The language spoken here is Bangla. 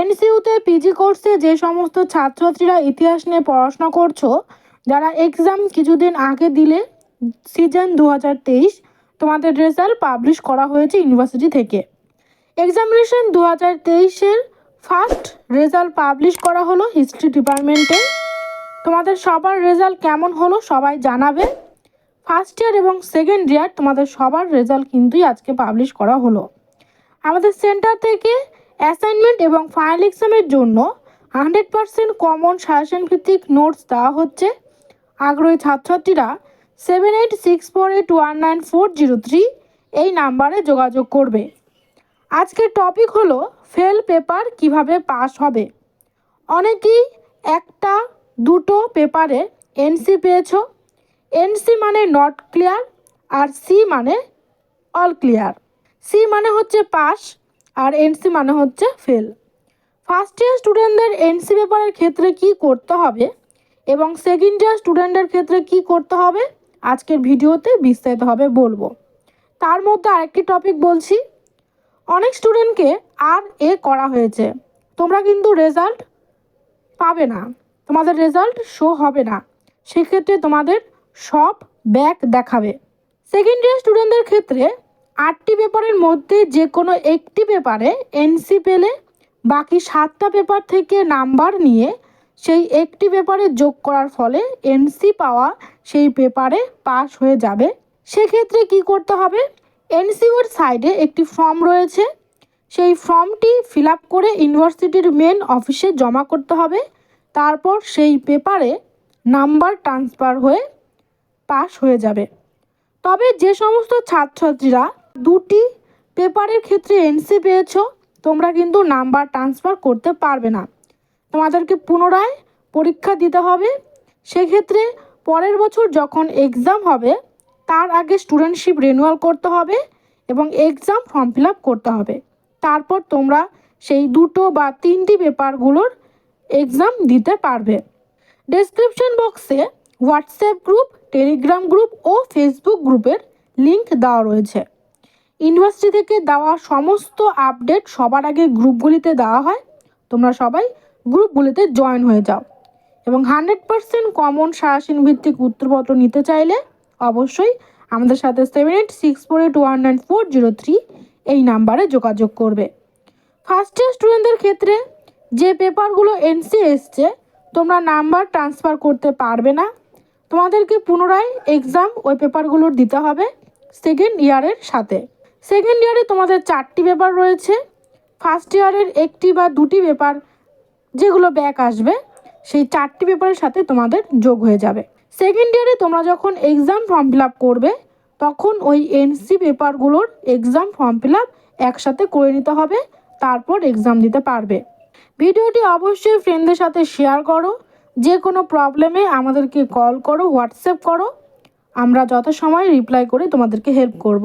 এনসিউতে পিজি কোর্সে যে সমস্ত ছাত্রছাত্রীরা ইতিহাস নিয়ে পড়াশোনা করছ, যারা এক্সাম কিছুদিন আগে দিলে সিজন দু হাজার তেইশ, তোমাদের রেজাল্ট পাবলিশ করা হয়েছে ইউনিভার্সিটি থেকে। এক্সামিনেশন দু হাজার তেইশের ফার্স্ট রেজাল্ট পাবলিশ করা হলো হিস্ট্রি ডিপার্টমেন্টে তোমাদের সবার রেজাল্ট কেমন হলো সবাই জানাবে। ফার্স্ট ইয়ার এবং সেকেন্ড ইয়ার তোমাদের সবার রেজাল্ট কিন্তুই আজকে পাবলিশ করা হলো। আমাদের সেন্টার থেকে অ্যাসাইনমেন্ট এবং ফাইনাল এক্সামের জন্য হান্ড্রেড পার্সেন্ট কমন সাজেশন ভিত্তিক নোটস দেওয়া হচ্ছে। আগ্রহী ছাত্রছাত্রীরা seven eight six four eight one nine four zero three এই নাম্বারে যোগাযোগ করবে। আজকের টপিক হলো ফেল পেপার কীভাবে পাস হবে। অনেকেই একটা, দুটো পেপারে এনসি পেয়েছ। এনসি মানে নট ক্লিয়ার আর সি মানে অল ক্লিয়ার সি মানে হচ্ছে পাস। আর এনসি মানে হচ্ছে ফেল ফার্স্ট ইয়ার স্টুডেন্টদের এনসি পেপারের ক্ষেত্রে কি করতে হবে? এবং সেকেন্ড ইয়ার স্টুডেন্টের ক্ষেত্রে কি করতে হবে? আজকের ভিডিওতে বিস্তারিতভাবে বলব। তার মধ্যে আরেকটি টপিক বলছি। অনেক স্টুডেন্টকে আর এ করা হয়েছে। তোমরা কিন্তু রেজাল্ট পাবে না। তোমাদের রেজাল্ট শো হবে না। সেক্ষেত্রে তোমাদের সব ব্যাক দেখাবে। সেকেন্ড ইয়ার স্টুডেন্টদের ক্ষেত্রে আটটি পেপারের মধ্যে যে কোনো একটি পেপারে এনসি পেলে বাকি সাতটা পেপার থেকে নাম্বার নিয়ে সেই একটি পেপারে যোগ করার ফলে এনসি পাওয়া সেই পেপারে পাস হয়ে যাবে। সেক্ষেত্রে কি করতে হবে? এনসিওর সাইডে একটি ফর্ম রয়েছে। সেই ফর্মটি ফিল করে ইউনিভার্সিটির মেন অফিসে জমা করতে হবে। তারপর সেই পেপারে নাম্বার ট্রান্সফার হয়ে পাস হয়ে যাবে। তবে যে সমস্ত ছাত্রছাত্রীরা দুটি পেপারের ক্ষেত্রে এনসি পেয়েছ, তোমরা কিন্তু নাম্বার ট্রান্সফার করতে পারবে না। তোমাদেরকে পুনরায় পরীক্ষা দিতে হবে। সেক্ষেত্রে পরের বছর যখন এক্সাম হবে, তার আগে স্টুডেন্টশিপ রিনিউয়াল করতে হবে এবং এক্সাম ফর্ম ফিল করতে হবে। তারপর তোমরা সেই দুটো বা তিনটি পেপারগুলোর এক্সাম দিতে পারবে। ডেসক্রিপশন বক্সে হোয়াটসঅ্যাপ গ্রুপ টেলিগ্রাম গ্রুপ ও ফেসবুক গ্রুপের লিংক দেওয়া রয়েছে। ইউনিভার্সিটি থেকে দেওয়া সমস্ত আপডেট সবার আগে গ্রুপগুলিতে দেওয়া হয়। তোমরা সবাই গ্রুপগুলিতে জয়েন হয়ে যাও। এবং হান্ড্রেড পার্সেন্ট কমন সারাসিন ভিত্তিক উত্তরপত্র নিতে চাইলে অবশ্যই আমাদের সাথে seven eight six four eight one nine four zero three এই নাম্বারে যোগাযোগ করবে। ফার্স্ট ইয়ার স্টুডেন্টদের ক্ষেত্রে যে পেপারগুলো এনসি এসছে, তোমরা নাম্বার ট্রান্সফার করতে পারবে না। তোমাদেরকে পুনরায় এক্সাম ওই পেপারগুলোর দিতে হবে। সেকেন্ড ইয়ারের সাথে। সেকেন্ড ইয়ারে তোমাদের চারটি পেপার রয়েছে। ফার্স্ট ইয়ারের একটি বা দুটি পেপার যেগুলো ব্যাক আসবে, সেই চারটি পেপারের সাথে তোমাদের যোগ হয়ে যাবে। সেকেন্ড ইয়ারে তোমরা যখন এক্সাম ফর্ম ফিল আপ করবে, তখন ওই এনসি পেপারগুলোর এক্সাম ফর্ম ফিল আপ একসাথে করে নিতে হবে, তারপর এক্সাম দিতে পারবে। ভিডিওটি অবশ্যই ফ্রেন্ডদের সাথে শেয়ার করো। যে কোনো প্রবলেমে আমাদেরকে কল করো হোয়াটসঅ্যাপ করো। আমরা যত সময় রিপ্লাই করে তোমাদেরকে হেল্প করব।